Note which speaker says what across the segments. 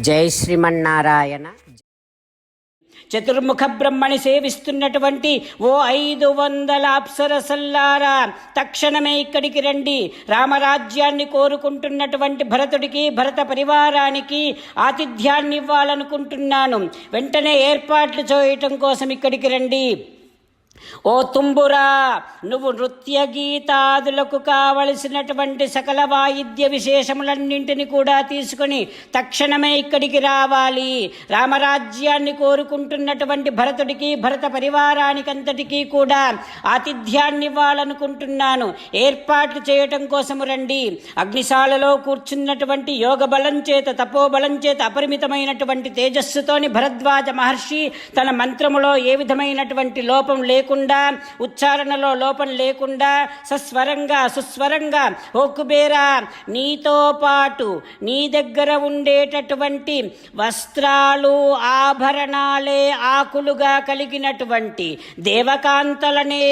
Speaker 1: జై శ్రీమన్నారాయణ.
Speaker 2: చతుర్ముఖ బ్రహ్మని సేవిస్తున్నటువంటి ఓ ఐదు వందల అప్సరసల్లారా తక్షణమే ఇక్కడికి రండి. రామరాజ్యాన్ని కోరుకుంటున్నటువంటి భరతుడికి భరత పరివారానికి ఆతిథ్యాన్ని ఇవ్వాలనుకుంటున్నాను. వెంటనే ఏర్పాట్లు చేయటం కోసం ఇక్కడికి రండి. ఓ తుంబురా నువ్వు నృత్య గీతాదులకు కావలసినటువంటి సకల వాయిద్య విశేషములన్నింటిని కూడా తీసుకొని తక్షణమే ఇక్కడికి రావాలి. రామరాజ్యాన్ని కోరుకుంటున్నటువంటి భరతుడికి భరత పరివారానికంతటికీ కూడా ఆతిథ్యాన్ని ఇవ్వాలనుకుంటున్నాను ఏర్పాట్లు చేయటం కోసము రండి. అగ్నిశాలలో కూర్చున్నటువంటి యోగ బలం చేత తపోబలం చేత అపరిమితమైనటువంటి తేజస్సుతోని భరద్వాజ మహర్షి తన మంత్రములో ఏ విధమైనటువంటి లోపం లేకుండా ఉచ్చారణలో లోపం లేకుండా సస్వరంగా సుస్వరంగా ఓ కుబేరా నీతో పాటు నీ దగ్గర ఉండేటటువంటి వస్త్రాలు ఆభరణాలే ఆకులుగా కలిగినటువంటి దేవకాంతలనే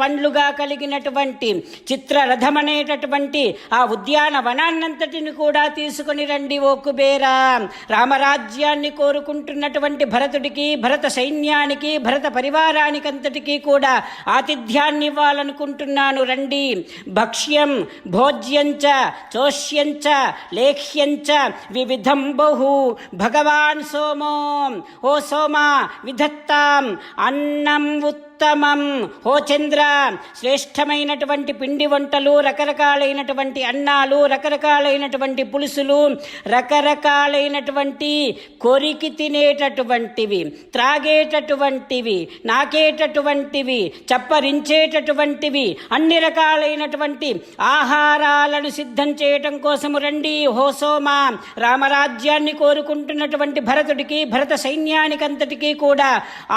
Speaker 2: పండ్లుగా కలిగినటువంటి చిత్రరథమనేటటువంటి ఆ ఉద్యానవనాన్నంతటిని కూడా తీసుకొని రండి ఓ కుబేరా. రామరాజ్యాన్ని కోరుకుంటున్నటువంటి భరతుడికి భరత సైన్యానికి భరత పరివారానికంతటికీ కూడా ఆతిథ్యాన్ని ఇవ్వాలనుకుంటున్నాను రండి. భక్ష్యం భోజ్యంచ చోష్యంచ లేఖ్యంచ వివిధం బహు. భగవాన్ సోమో. ఓ సోమ విధత్తాం. అన్నం ఉత్తమం. హో చంద్ర శ్రేష్టమైనటువంటి పిండి వంటలు రకరకాలైనటువంటి అన్నాలు రకరకాలైనటువంటి పులుసులు రకరకాలైనటువంటి కొరికి తినేటటువంటివి త్రాగేటటువంటివి నాకేటటువంటివి చప్పరించేటటువంటివి అన్ని రకాలైనటువంటి ఆహారాలను సిద్ధం చేయటం కోసము రండి. హోసోమా రామరాజ్యాన్ని కోరుకుంటున్నటువంటి భరతుడికి భరత సైన్యానికంతటికీ కూడా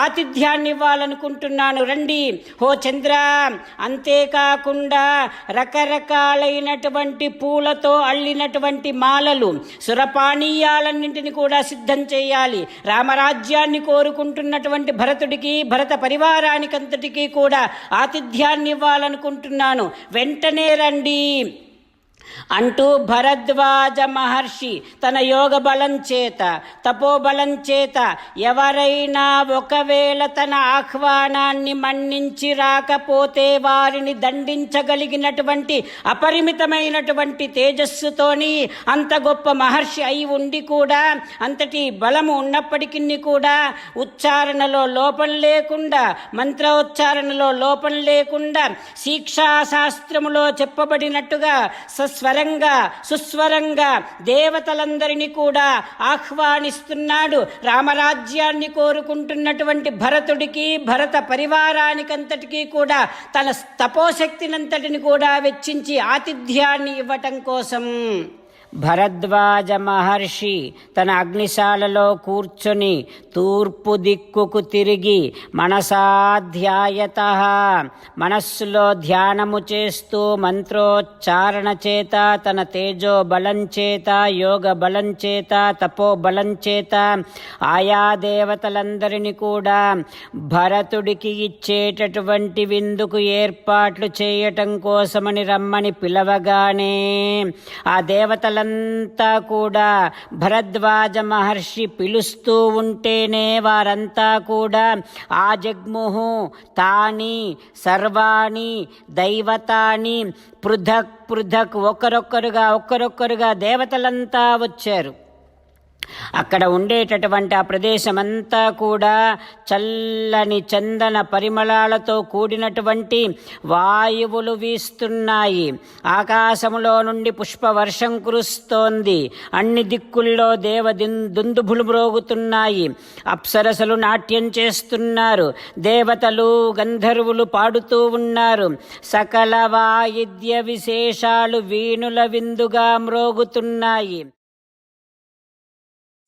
Speaker 2: ఆతిథ్యాన్ని ఇవ్వాలనుకుంటున్నాను రండి హో చంద్ర అంతేకాకుండా రకరకాలైనటువంటి పూలతో అల్లినటువంటి మాలలు సురపానీయాలన్నింటిని కూడా సిద్ధం చేయాలి. రామరాజ్యాన్ని కోరుకుంటున్నటువంటి భరతుడికి భరత పరివారానికంతటికీ కూడా ఆతిథ్యాన్ని ఇవ్వాలనుకుంటున్నాను. వెంటనే రండి. అంటూ భరద్వాజ మహర్షి తన యోగ బలం చేత తపోబలం చేత ఎవరైనా ఒకవేళ తన ఆహ్వానాన్ని మన్నించి రాకపోతే వారిని దండించగలిగినటువంటి అపరిమితమైనటువంటి తేజస్సుతోని అంత గొప్ప మహర్షి అయి ఉండి కూడా అంతటి బలము ఉన్నప్పటికీ కూడా ఉచ్చారణలో లోపం లేకుండా మంత్రోచ్చారణలో లోపం లేకుండా శిక్షాశాస్త్రములో చెప్పబడినట్టుగా స్వరంగా సుస్వరంగా దేవతలందరినీ కూడా ఆహ్వానిస్తున్నాడు. రామరాజ్యాన్ని కోరుకుంటున్నటువంటి భరతుడికి భరత పరివారానికంతటికీ కూడా తన తపోశక్తినంతటిని కూడా వెచ్చించి ఆతిథ్యాన్ని ఇవ్వటం కోసం భరద్వాజ మహర్షి తన అగ్నిశాలలో కూర్చొని తూర్పు దిక్కుకు తిరిగి మనసాధ్యాయత. మనస్సులో ధ్యానము చేస్తూ మంత్రోచ్చారణ చేత తన తేజో బలం చేత యోగ బలం చేత తపో బలం చేత ఆయా దేవతలందరినీ కూడా భరతుడికి ఇచ్చేటటువంటి విందుకు ఏర్పాట్లు చేయటం కోసమని రమ్మని పిలవగానే ఆ దేవతల వాళ్ళంతా కూడా భరద్వాజ మహర్షి పిలుస్తూ ఉంటేనే వారంతా కూడా ఆ జగ్ముహు తాని సర్వాణి దైవతాని పృథక్ పృథక్ ఒకరొక్కరుగా ఒక్కరొక్కరుగా దేవతలంతా వచ్చారు. అక్కడ ఉండేటటువంటి ఆ ప్రదేశమంతా కూడా చల్లని చందన పరిమళాలతో కూడినటువంటి వాయువులు వీస్తున్నాయి. ఆకాశములో నుండి పుష్పవర్షం కురుస్తోంది. అన్ని దిక్కుల్లో దేవ దుందుభులు మ్రోగుతున్నాయి. అప్సరసలు నాట్యం చేస్తున్నారు. దేవతలు గంధర్వులు పాడుతూ ఉన్నారు. సకల వాయిద్య విశేషాలు వీణుల విందుగా మ్రోగుతున్నాయి.